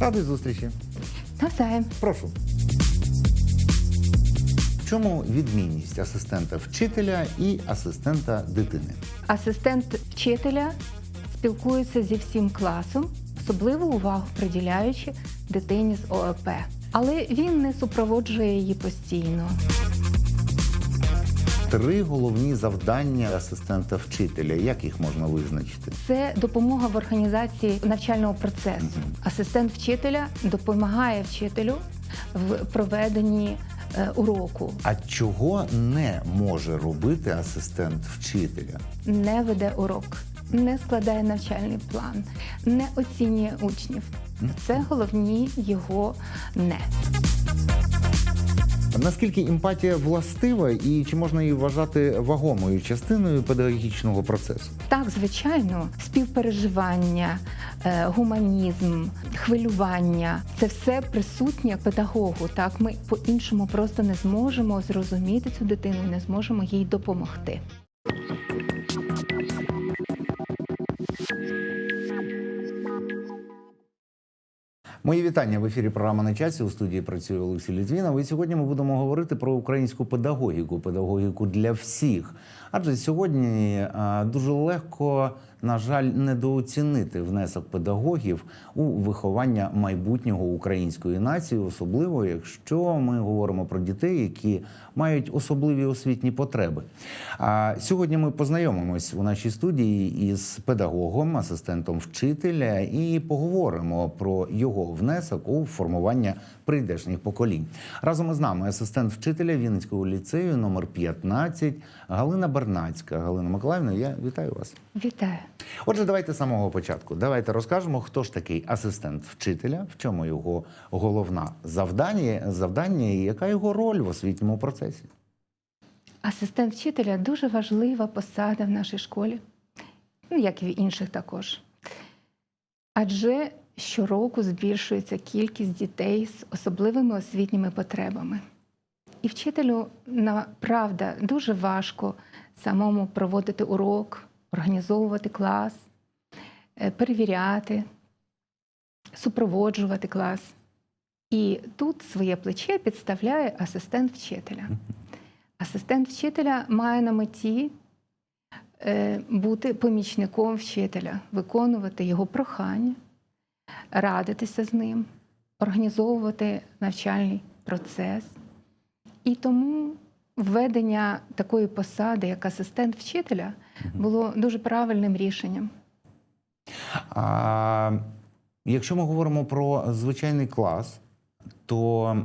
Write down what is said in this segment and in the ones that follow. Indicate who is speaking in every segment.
Speaker 1: Радий зустрічі.
Speaker 2: Навзаєм.
Speaker 1: Прошу. В чому відмінність асистента вчителя і асистента дитини?
Speaker 2: Асистент вчителя спілкується зі всім класом, особливу увагу приділяючи дитині з ОЕП. Але він не супроводжує її постійно.
Speaker 1: Три головні завдання асистента вчителя. Як їх можна визначити?
Speaker 2: Це допомога в організації навчального процесу. Асистент вчителя допомагає вчителю в проведенні е, уроку,
Speaker 1: А чого не може робити асистент вчителя?
Speaker 2: не веде урок, не складає навчальний план, не оцінює учнів. Це головні його не.
Speaker 1: Наскільки емпатія властива і чи можна її вважати вагомою частиною педагогічного процесу?
Speaker 2: Так, звичайно, співпереживання, е, гуманізм, хвилювання це все присутнє педагогу. Так, ми по-іншому просто не зможемо зрозуміти цю дитину, не зможемо їй допомогти.
Speaker 1: Мої вітання в ефірі програма на часі. У студії працює Олексій Літвінов. І сьогодні ми будемо говорити про українську педагогіку, педагогіку для всіх. Адже сьогодні дуже легко, на жаль, недооцінити внесок педагогів у виховання майбутнього української нації, особливо якщо ми говоримо про дітей, які мають особливі освітні потреби. А сьогодні ми познайомимось у нашій студії із педагогом, асистентом вчителя, і поговоримо про його внесок у формування прийдешніх поколінь. Разом із нами асистент вчителя Вінницького ліцею номер 15 Галина Бернацька. Галина Миколаївна, я вітаю вас.
Speaker 2: Вітаю.
Speaker 1: Отже, давайте з самого початку. Давайте розкажемо, хто ж такий асистент вчителя, в чому його головна завдання, завдання і яка його роль в освітньому процесі.
Speaker 2: Асистент вчителя дуже важлива посада в нашій школі, ну як і в інших також. Адже щороку збільшується кількість дітей з особливими освітніми потребами. І вчителю правда дуже важко самому проводити урок, організовувати клас, е, перевіряти, супроводжувати клас. І тут своє плече підставляє асистент вчителя. Асистент вчителя має на меті е, бути помічником вчителя, виконувати його прохання, радитися з ним, організовувати навчальний процес. І тому введення такої посади, як асистент вчителя, було дуже правильним рішенням.
Speaker 1: А якщо ми говоримо про звичайний клас, то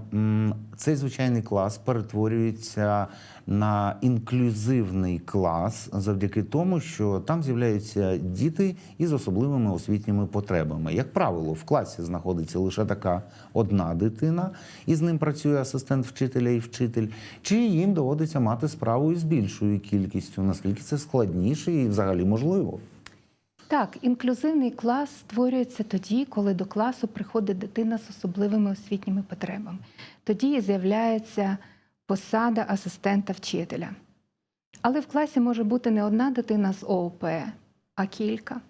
Speaker 1: цей звичайний клас перетворюється на інклюзивний клас завдяки тому, що там з'являються діти із особливими освітніми потребами. Як правило, в класі знаходиться лише така одна дитина, і з ним працює асистент вчителя і вчитель, чи їм доводиться мати справу із більшою кількістю, наскільки це складніше і взагалі можливо.
Speaker 2: Так, інклюзивний клас створюється тоді, коли до класу приходить дитина з особливими освітніми потребами. Тоді з'являється посада асистента вчителя. Але в класі може бути не одна дитина з ООП, а кілька.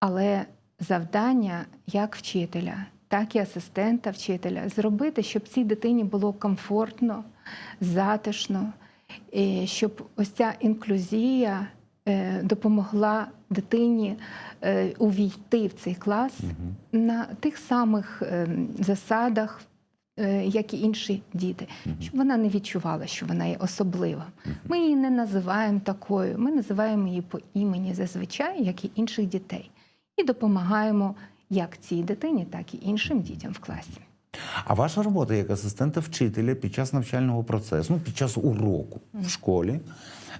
Speaker 2: Але завдання як вчителя, так і асистента вчителя зробити, щоб цій дитині було комфортно, затишно, щоб ось ця інклюзія е, допомогла дитині е, увійти в цей клас на тих самих е, засадах, е, як і інші діти, щоб вона не відчувала, що вона є особлива. Ми її не називаємо такою, ми називаємо її по імені зазвичай, як і інших дітей, і допомагаємо як цій дитині, так і іншим дітям в класі.
Speaker 1: А ваша робота як асистента вчителя під час навчального процесу, ну, під час уроку в школі,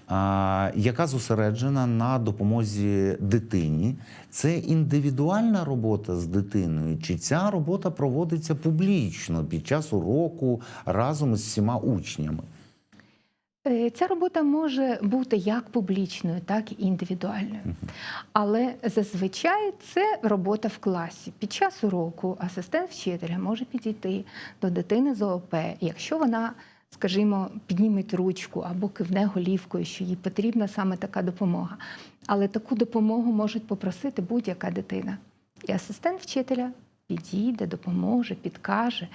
Speaker 1: а, яка зосереджена на допомозі дитині, це індивідуальна робота з дитиною, чи ця робота проводиться публічно під час уроку разом з всіма учнями?
Speaker 2: Е, Ця робота може бути як публічною, так і індивідуальною. Але зазвичай це робота в класі. Під час уроку асистент вчителя може підійти до дитини з ООП, якщо вона, скажімо, підніметь ручку або кивне голівкою, що їй потрібна саме така допомога. Але таку допомогу можуть попросити будь-яка дитина. І асистент вчителя підійде, допоможе, підкаже,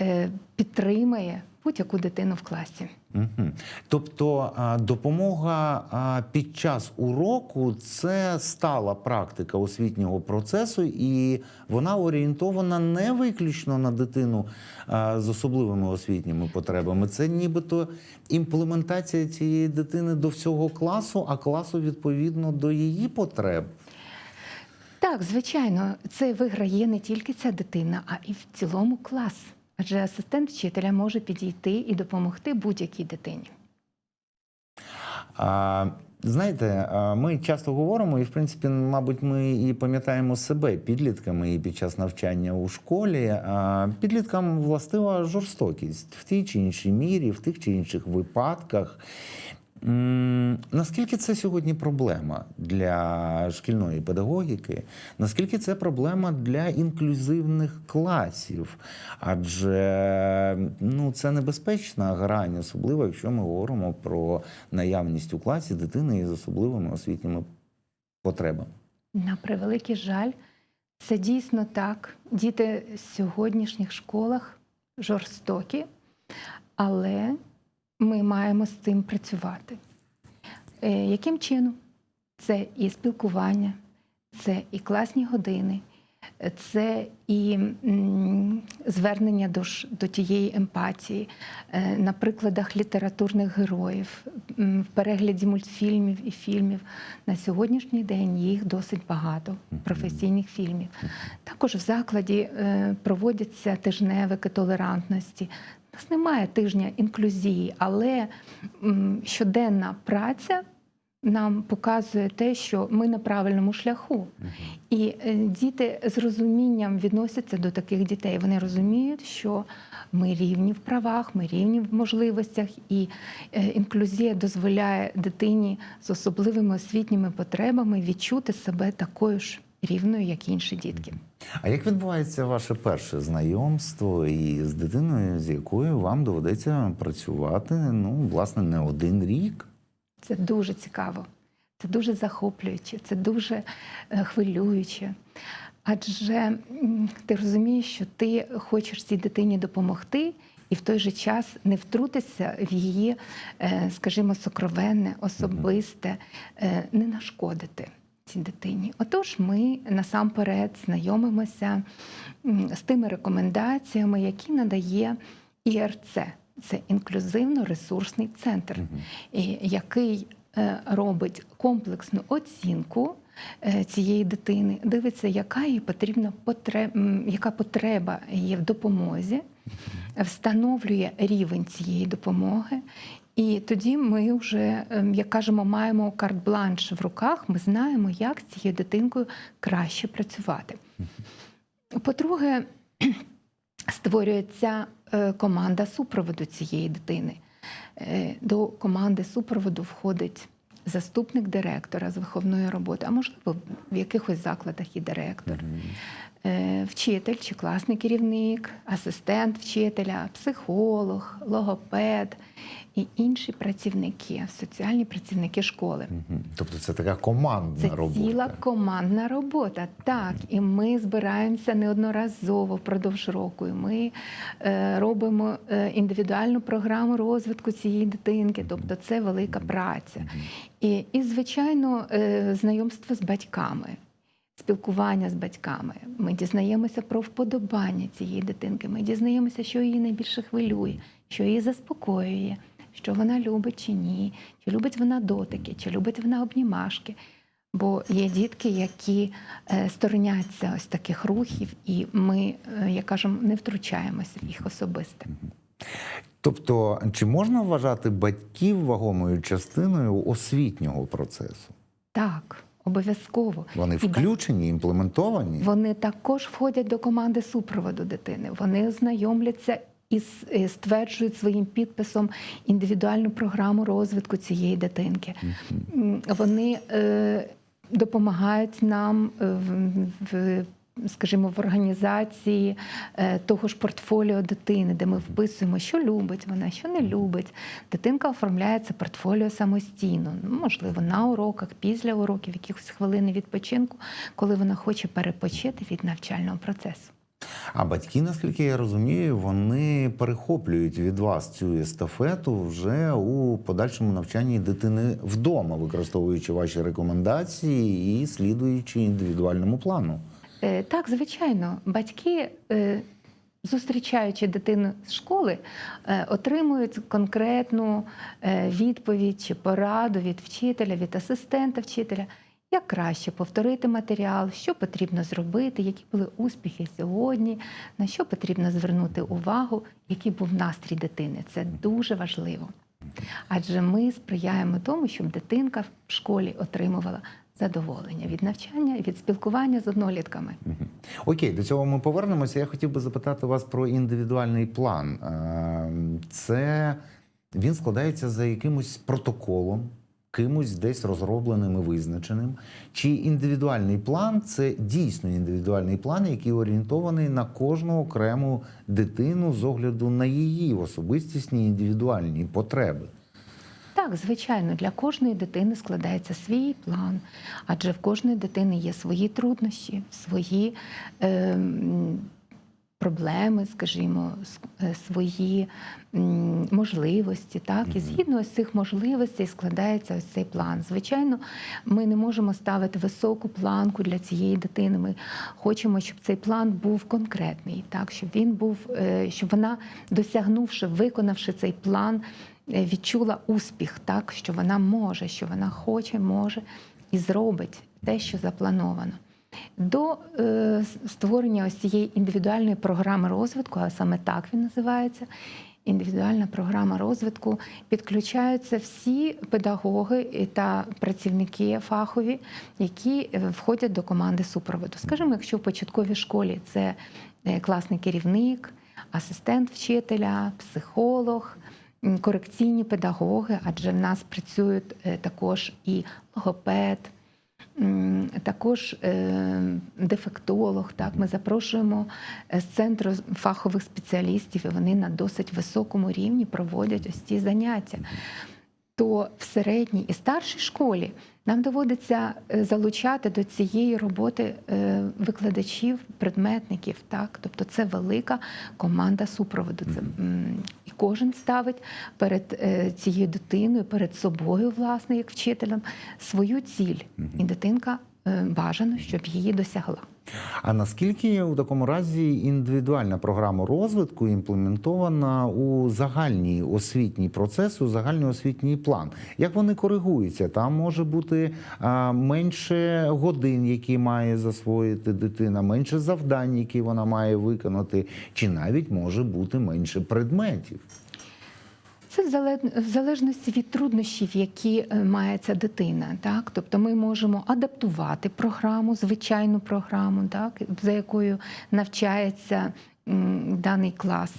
Speaker 2: е, підтримає будь-яку дитину в класі.
Speaker 1: Мгм. Тобто допомога під час уроку це стала практика освітнього процесу, і вона орієнтована не виключно на дитину з особливими освітніми потребами. Це нібито імплементація цієї дитини до всього класу, а класу відповідно до її потреб.
Speaker 2: Так, звичайно, це виграє не тільки ця дитина, а і в цілому клас. Адже асистент вчителя може підійти і допомогти будь-якій дитині.
Speaker 1: А, знаєте, ми часто говоримо, і в принципі, мабуть, ми і пам'ятаємо себе підлітками і під час навчання у школі. Підліткам властива жорстокість в тій чи іншій мірі, в тих чи інших випадках. Наскільки це сьогодні проблема для шкільної педагогіки? Наскільки це проблема для інклюзивних класів? Адже ну, це небезпечна грань, особливо якщо ми говоримо про наявність у класі дитини із особливими освітніми потребами.
Speaker 2: На превеликий жаль, це дійсно так. Діти в сьогоднішніх школах жорстокі, але ми маємо з цим працювати. Е, Яким чином? Це і спілкування, це і класні години, це і звернення до, до тієї емпатії е, на прикладах літературних героїв, в перегляді мультфільмів і фільмів. На сьогоднішній день їх досить багато професійних фільмів. Також в закладі е, проводяться тижневики толерантності. У нас немає тижня інклюзії, але щоденна праця нам показує те, що ми на правильному шляху. І е, діти з розумінням відносяться до таких дітей. Вони розуміють, що ми рівні в правах, ми рівні в можливостях, і е, інклюзія дозволяє дитині з особливими освітніми потребами відчути себе такою ж рівною, як і інші дітки.
Speaker 1: А як відбувається ваше перше знайомство із дитиною, з якою вам доведеться працювати ну, власне, не один рік?
Speaker 2: Це дуже цікаво, це дуже захоплююче, це дуже е, хвилююче. Адже ти розумієш, що ти хочеш цій дитині допомогти, і в той же час не втрутися в її, е, скажімо, сокровенне, особисте, е, не нашкодити цій дитині. Отож, ми насамперед знайомимося з тими рекомендаціями, які надає ІРЦ. Це інклюзивно-ресурсний центр, який е, робить комплексну оцінку е, цієї дитини, дивиться, яка їй потрібна потреб, яка потреба є в допомозі, встановлює рівень цієї допомоги. І тоді ми вже, ем, як кажемо, маємо карт-бланш в руках. Ми знаємо, як з цією дитинкою краще працювати. По-друге, створюється е, команда супроводу цієї дитини. Е, До команди супроводу входить заступник директора з виховної роботи, а можливо, в якихось закладах і директор, вчитель чи класний керівник, асистент вчителя, психолог, логопед і інші працівники, соціальні працівники школи.
Speaker 1: Тобто це така командна
Speaker 2: Це
Speaker 1: робота.
Speaker 2: ціла командна робота. Так, і ми збираємося неодноразово впродовж року. І ми е, робимо е, індивідуальну програму розвитку цієї дитинки. Тобто це велика праця. І, і звичайно, е, знайомство з батьками. Спілкування з батьками. Ми дізнаємося про вподобання цієї дитинки. Ми дізнаємося, що її найбільше хвилює, що її заспокоює, що вона любить чи ні, чи любить вона дотики, чи любить вона обнімашки. Бо є дітки, які е, стороняться ось таких рухів, і ми, е, як кажемо, не втручаємося в їх особисте.
Speaker 1: Тобто, чи можна вважати батьків вагомою частиною освітнього процесу?
Speaker 2: Так, обов'язково.
Speaker 1: Вони включені, імплементовані?
Speaker 2: Вони також входять до команди супроводу дитини. Вони знайомляться і стверджують своїм підписом індивідуальну програму розвитку цієї дитинки. Вони е, допомагають нам е, в, в скажімо, в організації е, того ж портфоліо дитини, де ми вписуємо, що любить вона, що не любить. Дитинка оформляє це портфоліо самостійно, ну, можливо, на уроках, після уроків, якихось хвилини відпочинку, коли вона хоче перепочити від навчального процесу.
Speaker 1: А батьки, наскільки я розумію, вони перехоплюють від вас цю естафету вже у подальшому навчанні дитини вдома, використовуючи ваші рекомендації і слідуючи індивідуальному плану.
Speaker 2: Е, Так, звичайно, батьки, е, зустрічаючи дитину з школи, е, отримують конкретну відповідь чи пораду від вчителя, від асистента вчителя, як краще повторити матеріал, що потрібно зробити, які були успіхи сьогодні, на що потрібно звернути увагу, який був настрій дитини. Це дуже важливо. Адже ми сприяємо тому, щоб дитинка в школі отримувала задоволення від навчання, від спілкування з однолітками.
Speaker 1: Окей, до цього ми повернемося. Я хотів би запитати вас про індивідуальний план. Е, Це він складається за якимось протоколом, кимось десь розробленим і визначеним. Чи індивідуальний план це дійсно індивідуальний план, який орієнтований на кожну окрему дитину з огляду на її особистісні індивідуальні потреби?
Speaker 2: Так, звичайно, для кожної дитини складається свій план, адже в кожної дитини є свої труднощі, свої е, проблеми, скажімо, е, свої можливості. Так? І згідно з цих можливостей складається ось цей план. Звичайно, ми не можемо ставити високу планку для цієї дитини. Ми хочемо, щоб цей план був конкретний, так? щоб він був, е, щоб вона, досягнувши, виконавши цей план, відчула успіх, так що вона може, що вона хоче, може і зробить те, що заплановано. До е, створення ось цієї індивідуальної програми розвитку, а саме так він називається. Індивідуальна програма розвитку підключаються всі педагоги та працівники фахові, які е, входять до команди супроводу. Скажімо, якщо в початковій школі це е, класний керівник, асистент вчителя, психолог, корекційні педагоги, адже в нас працюють е, також і логопед, також е, дефектолог. Так, ми запрошуємо е, з центру фахових спеціалістів, і вони на досить високому рівні проводять ось ці заняття. То в середній і старшій школі нам доводиться е, залучати до цієї роботи е, викладачів, предметників. Так? Тобто це велика команда супроводу. Це, і кожен ставить перед е, цією дитиною, перед собою, власне, як вчителем, свою ціль. І дитинка бажано, щоб її досягла.
Speaker 1: А наскільки у такому разі індивідуальна програма розвитку імплементована у загальний освітній процес, у загальний освітній план? Як вони коригуються? Там може бути а, менше годин, які має засвоїти дитина, менше завдань, які вона має виконати, чи навіть може бути менше предметів.
Speaker 2: Це в залежності від труднощів, які е, має ця дитина. Так? Тобто ми можемо адаптувати програму, звичайну програму, так? за якою навчається даний клас.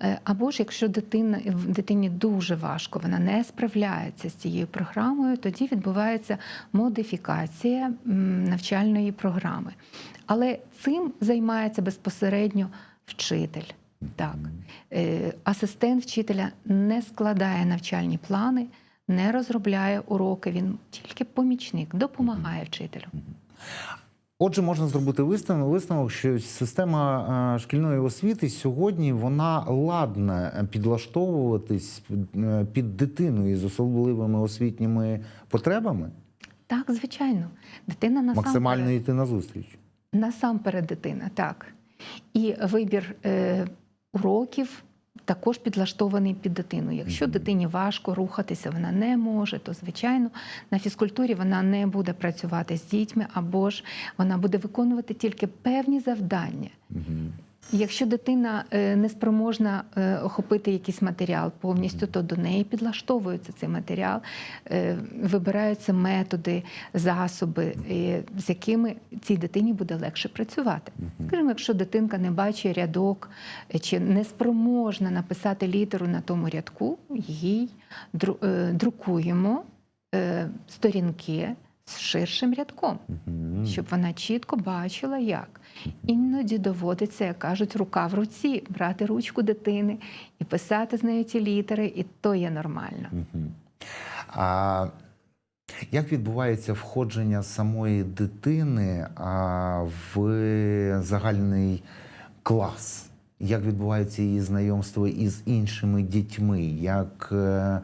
Speaker 2: Е, Або ж якщо дитина, дитині дуже важко, вона не справляється з цією програмою, тоді відбувається модифікація навчальної програми. Але цим займається безпосередньо вчитель. Так, Е, асистент вчителя не складає навчальні плани, не розробляє уроки. Він тільки помічник, допомагає вчителю.
Speaker 1: Отже, можна зробити висновок, висновок, що система е, шкільної освіти сьогодні вона ладна підлаштовуватись е, під дитину із особливими освітніми потребами,
Speaker 2: Так, звичайно, дитина насамперед,
Speaker 1: максимально йти на зустріч.
Speaker 2: насамперед дитина, так. І вибір е, уроків також підлаштований під дитину. Якщо дитині важко рухатися, вона не може, то звичайно на фізкультурі вона не буде працювати з дітьми, або ж вона буде виконувати тільки певні завдання. Якщо дитина е, не спроможна е, охопити якийсь матеріал повністю, то до неї підлаштовується цей матеріал, е, вибираються методи, засоби, з якими цій дитині буде легше працювати. Скажімо, якщо дитинка не бачить рядок чи не спроможна написати літеру на тому рядку, їй друкуємо сторінки з ширшим рядком,
Speaker 1: Мгм.
Speaker 2: щоб вона чітко бачила, як. Іноді доводиться, як кажуть, рука в руці, брати ручку дитини і писати з нею ті літери, і то є нормально.
Speaker 1: Мгм. А як відбувається входження самої дитини в загальний клас? Як відбувається її знайомство із іншими дітьми? Як, е,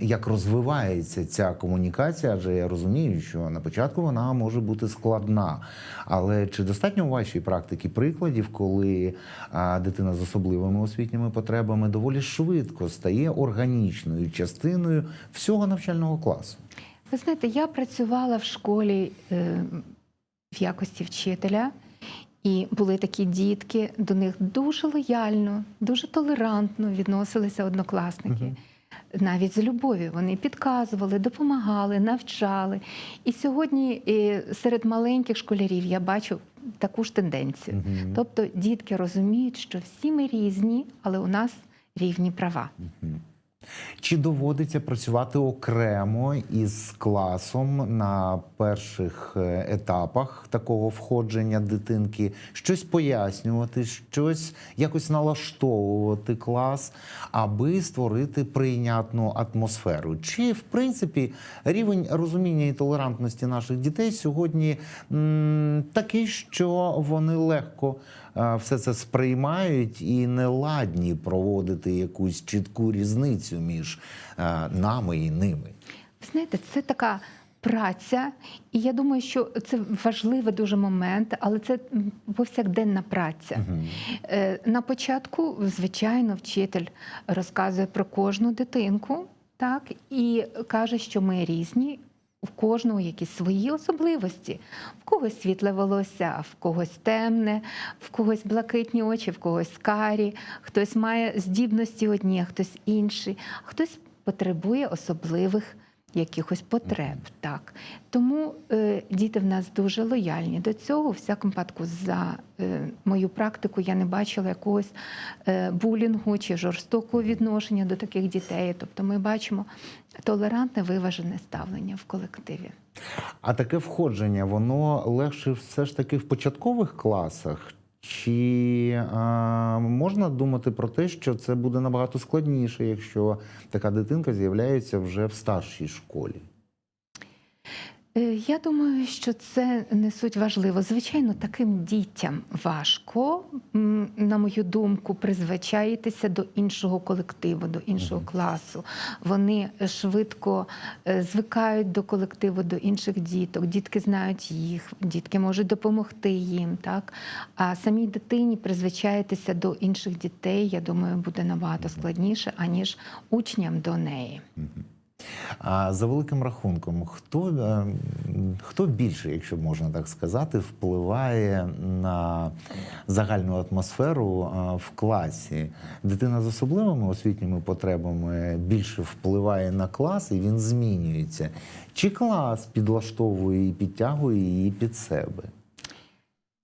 Speaker 1: як розвивається ця комунікація? Адже я розумію, що на початку вона може бути складна. Але чи достатньо у вашій практики прикладів, коли дитина з особливими освітніми потребами доволі швидко стає органічною частиною всього навчального класу?
Speaker 2: Ви знаєте, я працювала в школі е, в якості вчителя, і були такі дітки, до них дуже лояльно, дуже толерантно відносилися однокласники.
Speaker 1: Мгм.
Speaker 2: Навіть з любов'ю вони підказували, допомагали, навчали. І сьогодні е, серед маленьких школярів я бачу таку ж тенденцію.
Speaker 1: Мгм.
Speaker 2: Тобто дітки розуміють, що всі ми різні, але у нас рівні права.
Speaker 1: Мгм. Чи доводиться працювати окремо із класом на перших е, етапах такого входження дитинки, щось пояснювати, щось якось налаштовувати клас, аби створити прийнятну атмосферу? Чи в принципі рівень розуміння і толерантності наших дітей сьогодні м, такий, що вони легко все це сприймають і не ладні проводити якусь чітку різницю між е, нами і ними.
Speaker 2: Ви знаєте, це така праця, і я думаю, що це важливий дуже момент, але це повсякденна праця.
Speaker 1: Мгм.
Speaker 2: Е, На початку, звичайно, вчитель розказує про кожну дитинку, так і каже, що ми різні. У кожного якісь свої особливості. В когось світле волосся, в когось темне, в когось блакитні очі, в когось карі, хтось має здібності одні, а хтось інші, а хтось потребує особливих якихось потреб. Так. Тому е, діти в нас дуже лояльні до цього. У всякому випадку, за е, мою практику я не бачила якогось е, булінгу чи жорстокого відношення до таких дітей. Тобто ми бачимо толерантне, виважене ставлення в колективі.
Speaker 1: А таке входження, воно легше все ж таки в початкових класах. Чи а, можна думати про те, що це буде набагато складніше, якщо така дитинка з'являється вже в старшій школі?
Speaker 2: Е, Я думаю, що це не суть важливо. Звичайно, таким дітям важко, на мою думку, призвичаїтися до іншого колективу, до іншого класу. Вони швидко е, звикають до колективу, до інших діток. Дітки знають їх, дітки можуть допомогти їм. Так? А самій дитині призвичаїтися до інших дітей, я думаю, буде набагато складніше, аніж учням до неї.
Speaker 1: А за великим рахунком, хто, е, хто більше, якщо можна так сказати, впливає на загальну атмосферу е, в класі? Дитина з особливими освітніми потребами більше впливає на клас і він змінюється. Чи клас підлаштовує і підтягує її під себе?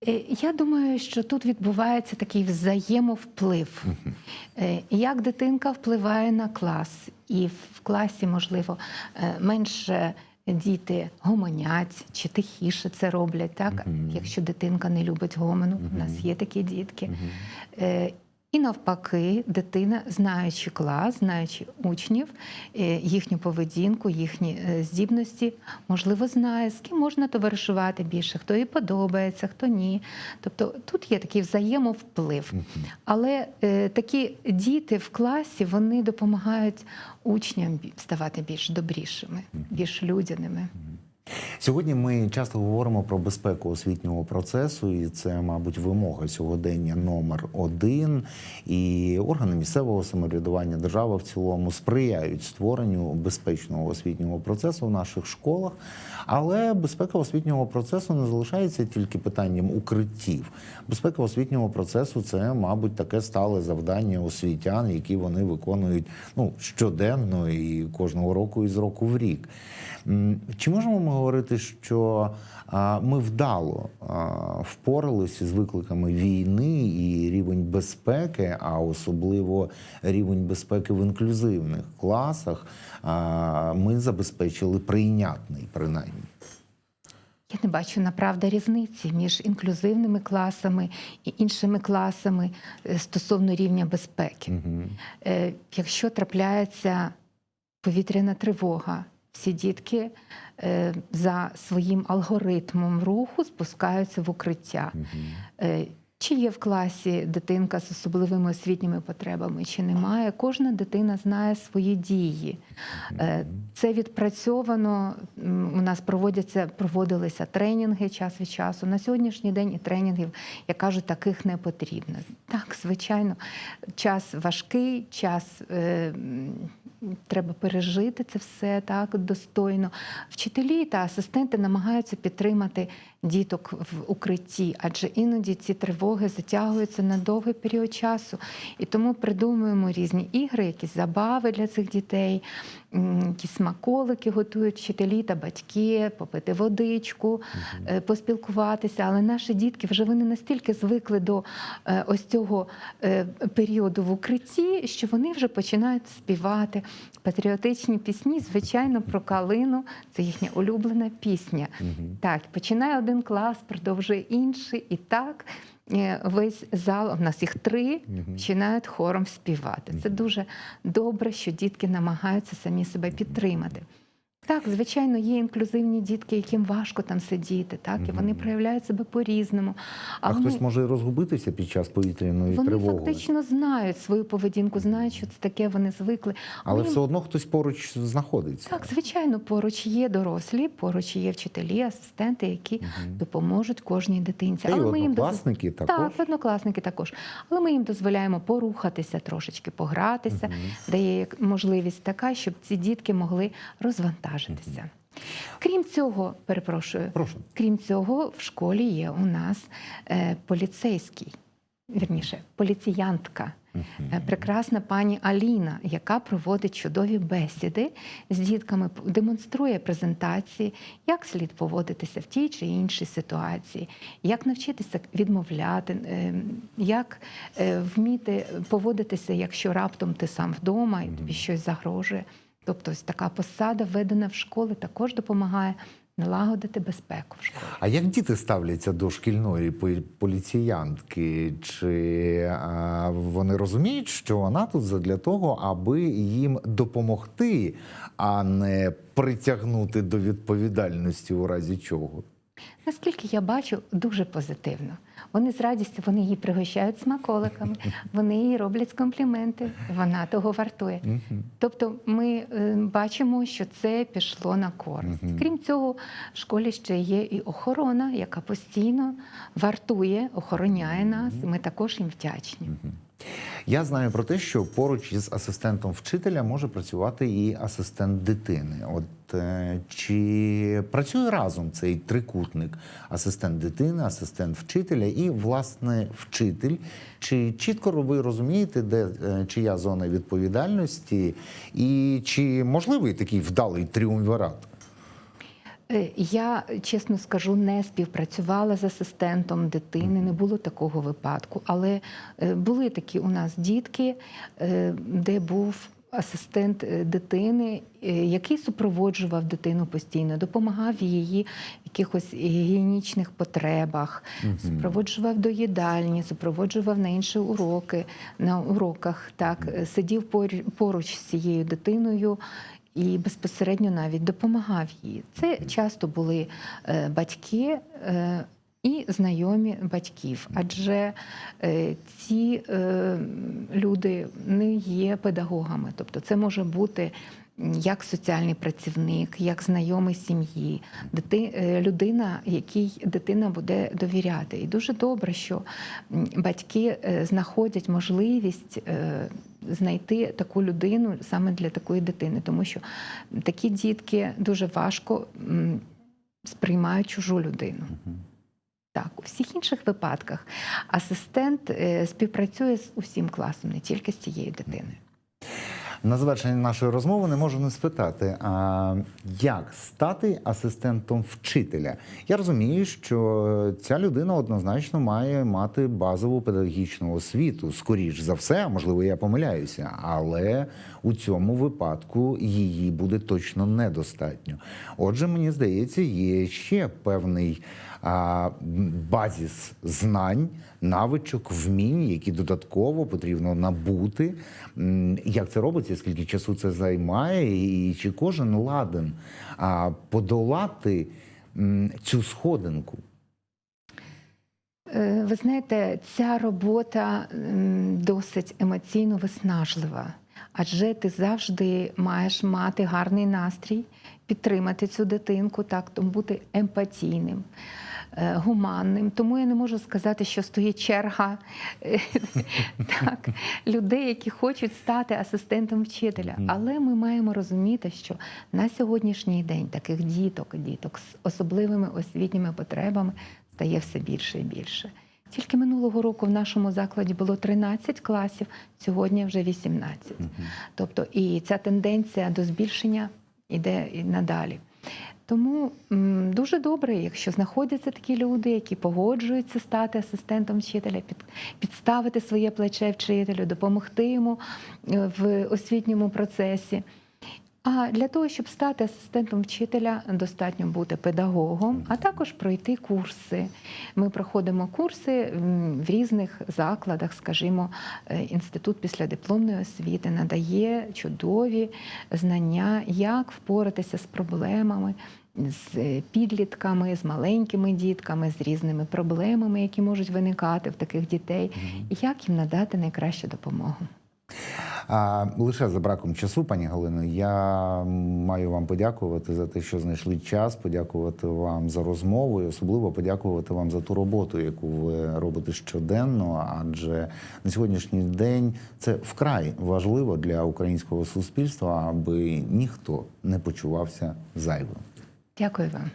Speaker 2: Е, Я думаю, що тут відбувається такий взаємовплив. Е, Як дитинка впливає на клас, і в класі, можливо, е, менше діти гомонять чи тихіше це роблять, так? Якщо дитинка не любить гомону, у нас є такі дітки. І навпаки, дитина, знаючи клас, знаючи учнів, е, їхню поведінку, їхні е, здібності, можливо, знає, з ким можна товаришувати більше, хто їй подобається, хто ні. Тобто тут є такий взаємовплив. Але е, такі діти в класі вони допомагають учням ставати більш добрішими, більш людяними.
Speaker 1: Сьогодні ми часто говоримо про безпеку освітнього процесу, і це, мабуть, вимога сьогодення номер один. І органи місцевого самоврядування, держава в цілому сприяють створенню безпечного освітнього процесу в наших школах. Але безпека освітнього процесу не залишається тільки питанням укриттів. Безпека освітнього процесу це, мабуть, таке стале завдання освітян, які вони виконують ну, щоденно і кожного року із року в рік. Чи можемо ми говорити, що ми вдало впоралися з викликами війни і рівень безпеки, а особливо рівень безпеки в інклюзивних класах, ми забезпечили прийнятний, принаймні?
Speaker 2: Я не бачу направда різниці між інклюзивними класами і іншими класами е, стосовно рівня безпеки.
Speaker 1: Угу.
Speaker 2: Якщо трапляється повітряна тривога, всі дітки е, за своїм алгоритмом руху спускаються в укриття. Е, Чи є в класі дитинка з особливими освітніми потребами, чи немає, кожна дитина знає свої дії. Е, Це відпрацьовано. У нас проводяться проводилися тренінги час від часу. На сьогоднішній день і тренінгів, я кажу, таких не потрібно. Так, звичайно, час важкий, час треба пережити це все так достойно. Вчителі та асистенти намагаються підтримати діток в укритті, адже іноді ці тривоги затягуються на довгий період часу. І тому придумуємо різні ігри, якісь забави для цих дітей, якісь смаколики готують вчителі та батьки, попити водичку, е, поспілкуватися. Але наші дітки вже вони настільки звикли до е, ось цього е, періоду в укритті, що вони вже починають співати патріотичні пісні, звичайно, про калину. Це їхня улюблена пісня. Так, починає один клас, продовжує інший, і так е, весь зал, у нас їх три, починають хором співати. Це дуже добре, що дітки намагаються самі себе підтримати. Так, звичайно, є інклюзивні дітки, яким важко там сидіти, так, і вони проявляють себе по-різному.
Speaker 1: А
Speaker 2: Але
Speaker 1: хтось
Speaker 2: ми-
Speaker 1: може розгубитися під час повітряної
Speaker 2: вони
Speaker 1: тривоги.
Speaker 2: фактично знають свою поведінку, знають, що це таке, вони звикли.
Speaker 1: Але
Speaker 2: Ми
Speaker 1: все одно хтось поруч знаходиться.
Speaker 2: Так, звичайно, поруч є дорослі, поруч є вчителі, асистенти, які допоможуть кожній дитинці.
Speaker 1: Та й
Speaker 2: ми їм доз-
Speaker 1: однокласники також.
Speaker 2: Так, однокласники також. Але ми їм дозволяємо порухатися, трошечки погратися, де є як- можливість така, щоб ці дітки могли розвантажитися. Крім цього, перепрошую,
Speaker 1: Прошу.
Speaker 2: крім цього, в школі є у нас е, поліцейський, вірніше, поліціянтка. Е, Прекрасна пані Аліна, яка проводить чудові бесіди з дітками, демонструє презентації, як слід поводитися в тій чи іншій ситуації, як навчитися відмовляти, е, як е, вміти поводитися, якщо раптом ти сам вдома і тобі щось загрожує. Тобто, ось така посада, введена в школи, також допомагає налагодити безпеку в школі.
Speaker 1: А як діти ставляться до шкільної полі- поліціянтки? Чи а, вони розуміють, що вона тут задля того, аби їм допомогти, а не притягнути до відповідальності у разі чого?
Speaker 2: Наскільки я бачу, дуже позитивно. Вони з радістю вони її пригощають смаколиками, вони їй роблять компліменти. Вона того вартує. Тобто, ми е, бачимо, що це пішло на користь. Крім цього, в школі ще є і охорона, яка постійно вартує, охороняє нас. Ми також їм вдячні.
Speaker 1: Я знаю про те, що поруч із асистентом вчителя може працювати і асистент дитини. От е, чи працює разом цей трикутник: асистент дитини, асистент вчителя і власне вчитель? Чи чітко ви розумієте, де е, чия зона відповідальності, і чи можливий такий вдалий тріумвірат?
Speaker 2: Е, Я чесно скажу, не співпрацювала з асистентом дитини, не було такого випадку. Але е, були такі у нас дітки, е, де був асистент дитини, який супроводжував дитину постійно, допомагав її в якихось гігієнічних потребах, супроводжував до їдальні, супроводжував на інші уроки, на уроках. Так, сидів пор- поруч з цією дитиною і безпосередньо навіть допомагав їй. Це часто були е, батьки. е, І знайомі батьків, адже е, ці люди не є педагогами, тобто це може бути як соціальний працівник, як знайомий сім'ї, людина, якій дитина буде довіряти. І дуже добре, що батьки знаходять можливість знайти таку людину саме для такої дитини, тому що такі дітки дуже важко сприймають чужу людину. Так, у всіх інших випадках асистент е, співпрацює з усім класом, не тільки з цією дитиною.
Speaker 1: На завершення нашої розмови не можу не спитати, а як стати асистентом вчителя? Я розумію, що ця людина однозначно має мати базову педагогічну освіту, скоріш за все, можливо, я помиляюся, але у цьому випадку її буде точно недостатньо. Отже, мені здається, є ще певний а, базіс знань, навичок, вмінь, які додатково потрібно набути. Як це робиться, скільки часу це займає, і чи кожен ладен а, подолати цю сходинку?
Speaker 2: Е, Ви знаєте, ця робота досить емоційно виснажлива, адже ти завжди маєш мати гарний настрій, підтримати цю дитинку, так, тому бути емпатійним. Е, Гуманним, тому я не можу сказати, що стоїть черга е, так, людей, які хочуть стати асистентом вчителя. Але ми маємо розуміти, що на сьогоднішній день таких діток, діток з особливими освітніми потребами стає все більше і більше. Тільки минулого року в нашому закладі було 13 класів, сьогодні вже 18. Тобто і ця тенденція до збільшення йде і надалі. Тому дуже добре, якщо знаходяться такі люди, які погоджуються стати асистентом вчителя, під, підставити своє плече вчителю, допомогти йому е, в освітньому процесі. А для того, щоб стати асистентом вчителя, достатньо бути педагогом, а також пройти курси. Ми проходимо курси в різних закладах, скажімо, е, інститут післядипломної освіти надає чудові знання, як впоратися з проблемами. З підлітками, з маленькими дітками, з різними проблемами, які можуть виникати в таких дітей, і як їм надати найкращу допомогу.
Speaker 1: А лише за браком часу, пані Галино, я маю вам подякувати за те, що знайшли час, подякувати вам за розмову і особливо подякувати вам за ту роботу, яку ви робите щоденно. Адже на сьогоднішній день це вкрай важливо для українського суспільства, аби ніхто не почувався зайвим.
Speaker 2: Дякую вам.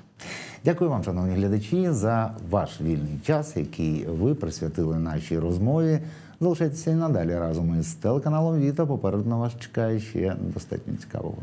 Speaker 1: Дякую вам, шановні глядачі, за ваш вільний час, який ви присвятили нашій розмові. Залишайтеся і надалі разом із телеканалом Віта. Попереду на вас чекає ще достатньо цікавого.